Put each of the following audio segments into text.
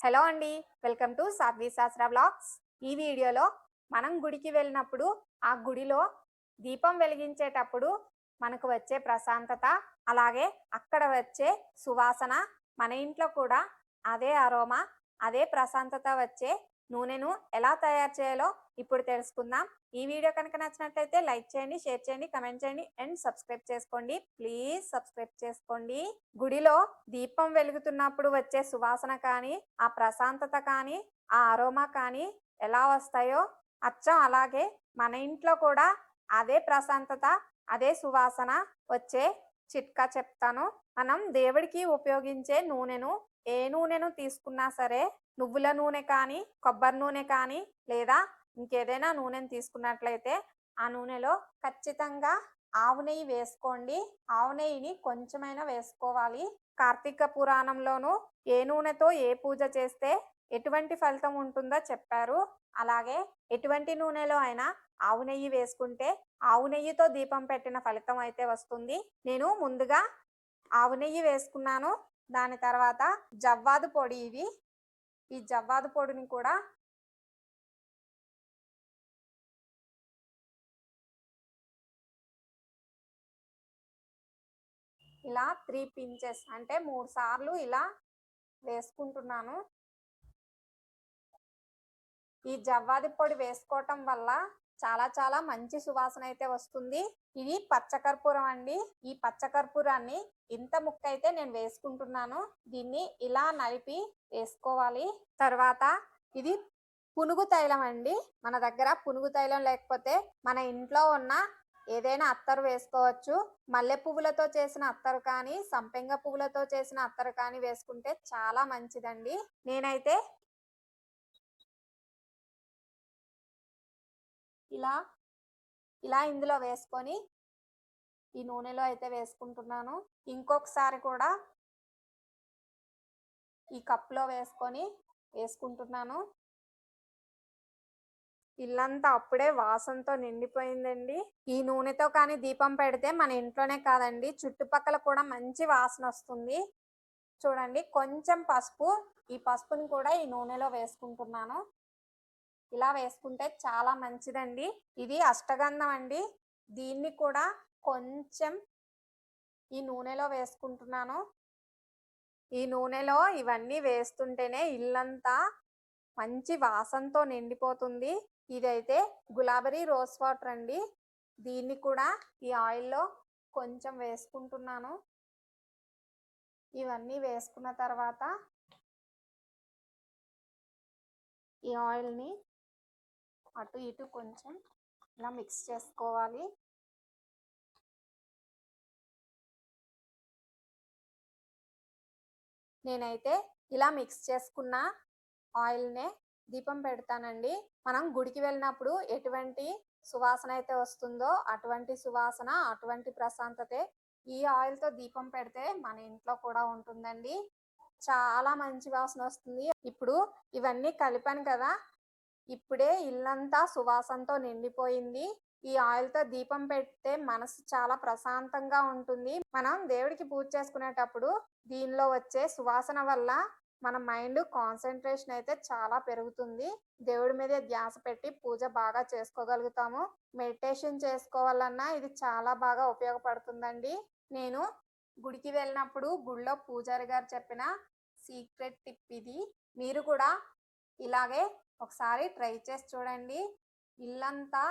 Hello అండి welcome to సాధ్వి శాస్త్ర blogs. ఈ వీడియోలో మనం గుడికి వెళ్ళినప్పుడు ఆ గుడిలో దీపం వెలిగించేటప్పుడు మనకు వచ్చే ప్రశాంతత అలాగే అక్కడ వచ్చే సువాసన మన ఇంట్లో కూడా అదే అరోమా అదే ప్రశాంతత వచ్చే నూనెను ఎలా తయారు చేయాలో ఇప్పుడు తెలుసుకుందాం. ఈ వీడియో కనుక నచ్చినట్లయితే లైక్ చేయండి షేర్ చేయండి కమెంట్ చేయండి అండ్ సబ్స్క్రైబ్ చేసుకోండి. ప్లీజ్ సబ్స్క్రైబ్ చేసుకోండి. గుడిలో దీపం వెలుగుతున్నప్పుడు వచ్చే సువాసన కానీ ఆ ప్రశాంతత కానీ ఆ అరోమా కానీ ఎలా వస్తాయో అచ్చం అలాగే మన ఇంట్లో కూడా అదే ప్రశాంతత అదే సువాసన వచ్చే చిట్కా చెప్తాను. మనం దేవుడికి ఉపయోగించే నూనెను ఏ నూనెను తీసుకున్నా సరే నువ్వుల నూనె కానీ కొబ్బరి నూనె కానీ లేదా ఇంకేదైనా నూనెను తీసుకున్నట్లయితే ఆ నూనెలో ఖచ్చితంగా ఆవు నెయ్యి వేసుకోండి. ఆవు నెయ్యిని కొంచెమైనా వేసుకోవాలి. కార్తీక పురాణంలోను ఏ నూనెతో ఏ పూజ చేస్తే ఎటువంటి ఫలితం ఉంటుందో చెప్పారు. అలాగే ఎటువంటి నూనెలో అయినా ఆవు నెయ్యి వేసుకుంటే ఆవు నెయ్యితో దీపం పెట్టిన ఫలితం అయితే వస్తుంది. నేను ముందుగా ఆవు నెయ్యి వేసుకున్నాను. దాని తర్వాత జవ్వాదు పొడి ఇవి. ఈ జవ్వాదు పొడిని కూడా ఇలా త్రీ పించెస్ అంటే మూడు సార్లు ఇలా వేసుకుంటున్నాను. ఈ జవ్వాది పొడి వేసుకోవటం వల్ల చాలా చాలా మంచి సువాసన అయితే వస్తుంది. ఇది పచ్చకర్పూరం అండి. ఈ పచ్చకర్పూరాన్ని ఇంత ముక్క అయితే నేను వేసుకుంటున్నాను. దీన్ని ఇలా నలిపి వేసుకోవాలి. తర్వాత ఇది పునుగు తైలం అండి. మన దగ్గర పునుగు తైలం లేకపోతే మన ఇంట్లో ఉన్న ఏదైనా అత్తరు వేసుకోవచ్చు. మల్లె పువ్వులతో చేసిన అత్తరు కానీ సంపెంగ పువ్వులతో చేసిన అత్తరు కానీ వేసుకుంటే చాలా మంచిదండి. నేనైతే ఇలా ఇలా ఇందులో వేసుకొని ఈ నూనెలో అయితే వేసుకుంటున్నాను. ఇంకొకసారి కూడా ఈ కప్లో వేసుకొని వేసుకుంటున్నాను. ఇల్లంతా అప్పుడే వాసనతో నిండిపోయిందండి. ఈ నూనెతో కానీ దీపం పెడితే మన ఇంట్లోనే కాదండి. చుట్టుపక్కల కూడా మంచి వాసన వస్తుంది. చూడండి కొంచెం పసుపు ఈ పసుపుని కూడా ఈ నూనెలో వేసుకుంటున్నాను. ఇలా వేసుకుంటే చాలా మంచిదండి. ఇది అష్టగంధం అండి. దీన్ని కూడా కొంచెం ఈ నూనెలో వేసుకుంటున్నాను. ఈ నూనెలో ఇవన్నీ వేస్తుంటేనే ఇల్లంతా మంచి వాసనతో నిండిపోతుంది. ఇదైతే గులాబరీ రోజ్ వాటర్ అండి. దీన్ని కూడా ఈ ఆయిల్లో కొంచెం వేసుకుంటున్నాను. ఇవన్నీ వేసుకున్న తర్వాత ఈ ఆయిల్ని అటు ఇటు కొంచెం ఇలా మిక్స్ చేసుకోవాలి. నేనైతే ఇలా మిక్స్ చేసుకున్న ఆయిల్నే దీపం పెడతానండి. మనం గుడికి వెళ్ళినప్పుడు ఎటువంటి సువాసన అయితే వస్తుందో అటువంటి సువాసన అటువంటి ప్రశాంతతే ఈ ఆయిల్తో దీపం పెడితే మన ఇంట్లో కూడా ఉంటుందండి. చాలా మంచి వాసన వస్తుంది. ఇప్పుడు ఇవన్నీ కలిపాను కదా ఇప్పుడే ఇల్లంతా సువాసనతో నిండిపోయింది. ఈ ఆయిల్తో దీపం పెడితే మనసు చాలా ప్రశాంతంగా ఉంటుంది. మనం దేవుడికి పూజ చేసుకునేటప్పుడు దీనిలో వచ్చే సువాసన వల్ల మన మైండ్ కాన్సన్ట్రేషన్ అయితే చాలా పెరుగుతుంది. దేవుడి మీదే ధ్యాస పెట్టి పూజ బాగా చేసుకోగలుగుతాము. మెడిటేషన్ చేసుకోవాలన్నా ఇది చాలా బాగా ఉపయోగపడుతుందండి. నేను గుడికి వెళ్ళినప్పుడు గుడిలో పూజారి గారు చెప్పిన సీక్రెట్ టిప్ ఇది. మీరు కూడా ఇలాగే ఒకసారి ట్రై చేసి చూడండి. ఇల్లంతా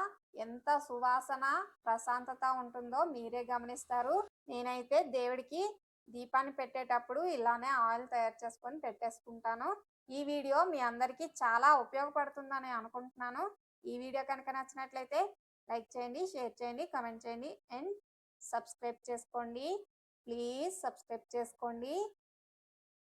ఎంత సువాసన ప్రశాంతత ఉంటుందో మీరే గమనిస్తారు. నేనైతే దేవుడికి దీపాన్ని పెట్టేటప్పుడు ఇలానే ఆయిల్ తయారు చేసుకొని పెట్టేసుకుంటాను. ఈ వీడియో మీ అందరికీ చాలా ఉపయోగపడుతుందని అనుకుంటున్నాను. ఈ వీడియో కనుక నచ్చినట్లయితే లైక్ చేయండి షేర్ చేయండి కమెంట్ చేయండి అండ్ సబ్స్క్రైబ్ చేసుకోండి. ప్లీజ్ సబ్స్క్రైబ్ చేసుకోండి.